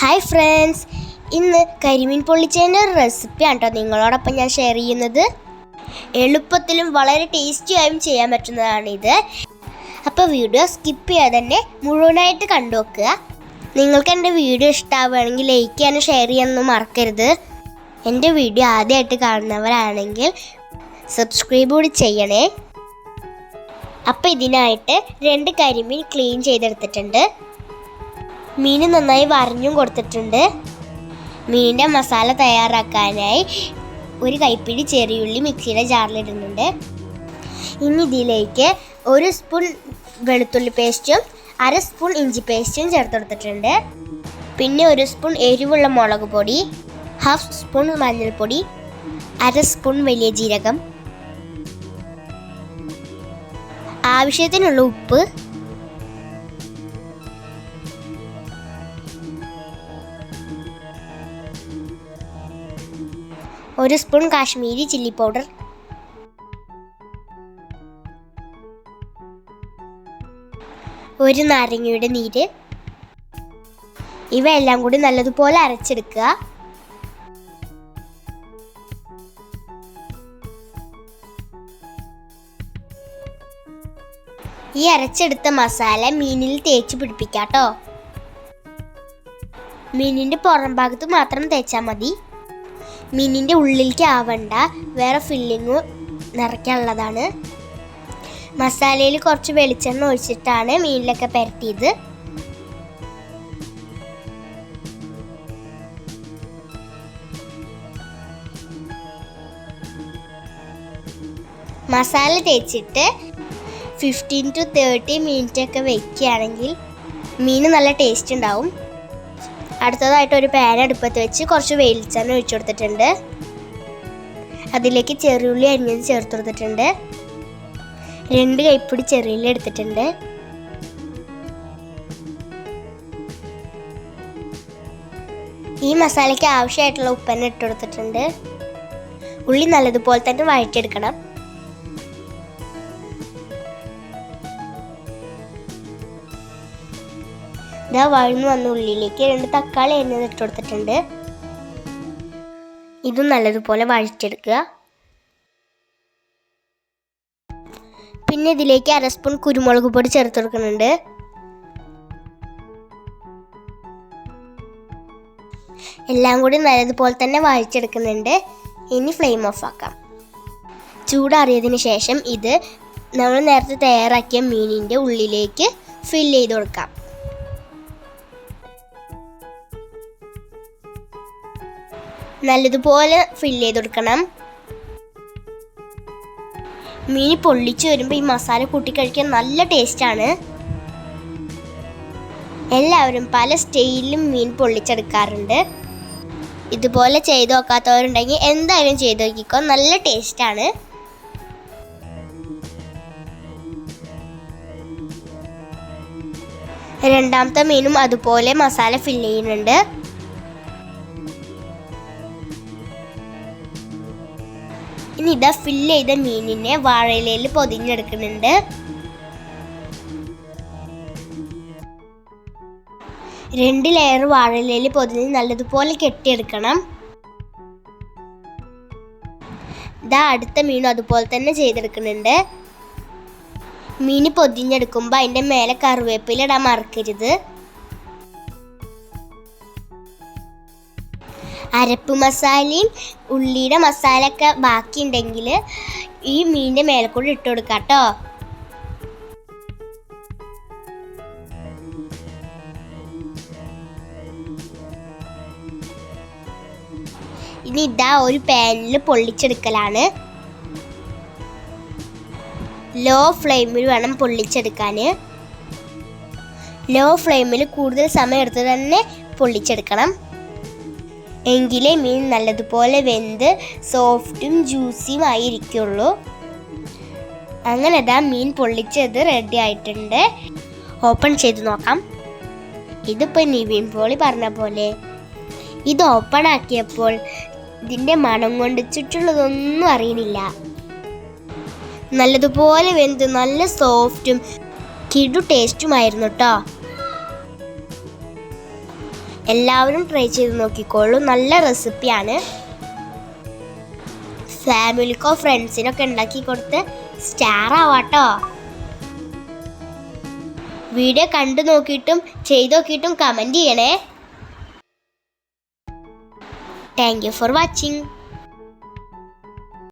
Hi friends ഇന്ന് കരിമീൻ പൊള്ളിച്ചതിന്റെ ഒരു റെസിപ്പിയാണ് കേട്ടോ നിങ്ങളോടൊപ്പം ഞാൻ ഷെയർ ചെയ്യുന്നത്. എളുപ്പത്തിലും വളരെ ടേസ്റ്റിയായും ചെയ്യാൻ പറ്റുന്നതാണ് ഇത് അപ്പോൾ വീഡിയോ സ്കിപ്പ് ചെയ്യാതെ തന്നെ മുഴുവനായിട്ട് കണ്ടു നിങ്ങൾക്ക് എന്റെ വീഡിയോ ഇഷ്ടമാവുകയാണെങ്കിൽ ലൈക്ക് ചെയ്യാനും ഷെയർ ചെയ്യാനൊന്നും മറക്കരുത്. എന്റെ വീഡിയോ ആദ്യമായിട്ട് കാണുന്നവരാണെങ്കിൽ സബ്സ്ക്രൈബ് കൂടി ചെയ്യണേ. അപ്പോൾ ഇതിനായിട്ട് രണ്ട് കരിമീൻ ക്ലീൻ ചെയ്തെടുത്തിട്ടുണ്ട്. മീൻ നന്നായി വരഞ്ഞും കൊടുത്തിട്ടുണ്ട്. മീനിന്റെ മസാല തയ്യാറാക്കാനായി ഒരു കൈപ്പിടി ചെറിയുള്ളി മിക്സിയുടെ ജാറിലിടുന്നുണ്ട്. ഇനി ഇതിലേക്ക് ഒരു സ്പൂൺ വെളുത്തുള്ളി പേസ്റ്റും അര സ്പൂൺ ഇഞ്ചി പേസ്റ്റും ചേർത്ത് കൊടുത്തിട്ടുണ്ട്. പിന്നെ ഒരു സ്പൂൺ എരിവുള്ള മുളക് പൊടി ഹാഫ് സ്പൂൺ മഞ്ഞൾപ്പൊടി അര സ്പൂൺ വലിയ ജീരകം. ആവശ്യത്തിനുള്ള ഉപ്പ് ഒരു സ്പൂൺ കാശ്മീരി ചില്ലി പൗഡർ. ഒരു നാരങ്ങയുടെ നീര്. ഇവയെല്ലാം കൂടി നല്ലതുപോലെ അരച്ചെടുക്കുക. ഈ അരച്ചെടുത്ത മസാല മീനിൽ തേച്ച് പിടിപ്പിക്കാട്ടോ. മീനിന്റെ പുറം ഭാഗത്ത് മാത്രം തേച്ചാൽ മതി. മീനിന്റെ ഉള്ളിലേക്ക് ആവണ്ട. വേറെ ഫില്ലിങ് നിറയ്ക്കാനുള്ളതാണ്. മസാലയിൽ കുറച്ച് വെളിച്ചെണ്ണ ഒഴിച്ചിട്ടാണ് മീനിലൊക്കെ പരത്തിയത്. മസാല തേച്ചിട്ട് ഫിഫ്റ്റീൻ ടു തേർട്ടി മിനിറ്റ് ഒക്കെ വെക്കുകയാണെങ്കിൽ മീൻ നല്ല ടേസ്റ്റ് ഉണ്ടാവും. അടുത്തതായിട്ട് ഒരു പാൻ അടുപ്പത്ത് വെച്ച് കുറച്ച് വെളിച്ചെണ്ണ ഒഴിച്ചു കൊടുത്തിട്ടുണ്ട്. അതിലേക്ക് ചെറിയുള്ളി അരിഞ്ഞത് ചേർത്ത് കൊടുത്തിട്ടുണ്ട്. രണ്ട് കൈപ്പിടി ചെറിയുള്ളി എടുത്തിട്ടുണ്ട്. ഈ മസാലയ്ക്ക് ആവശ്യമായിട്ടുള്ള ഉപ്പന്നെ ഇട്ട് കൊടുത്തിട്ടുണ്ട്. ഉള്ളി നല്ലതുപോലെ തന്നെ വഴറ്റിയെടുക്കണം. ഇതാ വഴന്നു വന്ന ഉള്ളിലേക്ക് രണ്ട് തക്കാളി എണ്ണ ഇട്ട് കൊടുത്തിട്ടുണ്ട്. ഇതും നല്ലതുപോലെ വഴിച്ചെടുക്കുക പിന്നെ ഇതിലേക്ക് അര സ്പൂൺ കുരുമുളക് പൊടി ചേർത്ത് കൊടുക്കുന്നുണ്ട്. എല്ലാം കൂടി നല്ലതുപോലെ തന്നെ വഴിച്ചെടുക്കുന്നുണ്ട് ഇനി ഫ്ലെയിം ഓഫ് ആക്കാം. ചൂടാറിയതിന് ശേഷം ഇത് നമ്മൾ നേരത്തെ തയ്യാറാക്കിയ മീനിന്റെ ഉള്ളിലേക്ക് ഫില്ല് ചെയ്ത് കൊടുക്കാം. നല്ലതുപോലെ ഫില്ല് ചെയ്ത് കൊടുക്കണം. മീൻ പൊള്ളിച്ച് വരുമ്പോൾ ഈ മസാല കൂട്ടി കഴിക്കാൻ നല്ല ടേസ്റ്റാണ് എല്ലാവരും പല സ്റ്റൈലിലും മീൻ പൊള്ളിച്ചെടുക്കാറുണ്ട്. ഇതുപോലെ ചെയ്ത് നോക്കാത്തവരുണ്ടെങ്കിൽ എന്തായാലും ചെയ്ത് നോക്കിക്കോ നല്ല ടേസ്റ്റാണ് രണ്ടാമത്തെ മീനും അതുപോലെ മസാല ഫില്ല് ചെയ്യുന്നുണ്ട്. ഇനി ഇതാ ഫില്ല് ചെയ്ത മീനിനെ വാഴയിലയിൽ പൊതിഞ്ഞെടുക്കുന്നുണ്ട്. രണ്ട് ലെയർ വാഴയിലയിൽ പൊതിഞ്ഞ് നല്ലതുപോലെ കെട്ടിയെടുക്കണം. ഇതാ അടുത്ത മീനും അതുപോലെ തന്നെ ചെയ്തെടുക്കുന്നുണ്ട്. മീൻ പൊതിഞ്ഞെടുക്കുമ്പോൾ അതിന്റെ മേലെ കറിവേപ്പില ഇടാൻ മറക്കരുത്. അരപ്പ് മസാലയും ഉള്ളിയുടെ മസാല ഒക്കെ ബാക്കിയുണ്ടെങ്കിൽ ഈ മീനിന്റെ മേലെ കൂടെ ഇട്ട് കൊടുക്കാം കേട്ടോ. ഇനി ഇതാ ഒരു പാനിൽ പൊള്ളിച്ചെടുക്കലാണ്. ലോ ഫ്ലെയിമിൽ വേണം പൊള്ളിച്ചെടുക്കാൻ. ലോ ഫ്ലെയിമിൽ കൂടുതൽ സമയം എടുത്ത് തന്നെ പൊള്ളിച്ചെടുക്കണം. എങ്കിലേ മീൻ നല്ലതുപോലെ വെന്ത് സോഫ്റ്റും ജ്യൂസിയും ആയിരിക്കുള്ളൂ. അങ്ങനെ അതാ മീൻ പൊള്ളിച്ചത് റെഡി ആയിട്ടുണ്ട്. ഓപ്പൺ ചെയ്ത് നോക്കാം. ഇതിപ്പോൾ നിവിൻ പോളി പറഞ്ഞ പോലെ. ഇത് ഓപ്പൺ ആക്കിയപ്പോൾ ഇതിന്റെ മണം കൊണ്ട് ചുറ്റുള്ളതൊന്നും അറിയുന്നില്ല. നല്ലതുപോലെ വെന്ത് നല്ല സോഫ്റ്റും കിടു ടേസ്റ്റുമായിരുന്നു കേട്ടോ എല്ലാവരും ട്രൈ ചെയ്ത് നോക്കിക്കോളൂ. നല്ല റെസിപ്പിയാണ് ഫാമിലിക്കോ ഫ്രണ്ട്സിനൊക്കെ ഉണ്ടാക്കി കൊടുത്ത് സ്റ്റാർ ആവാട്ടോ. വീഡിയോ കണ്ടു നോക്കിയിട്ടും ചെയ്തു നോക്കിയിട്ടും കമന്റ് ചെയ്യണേ. Thank you for watching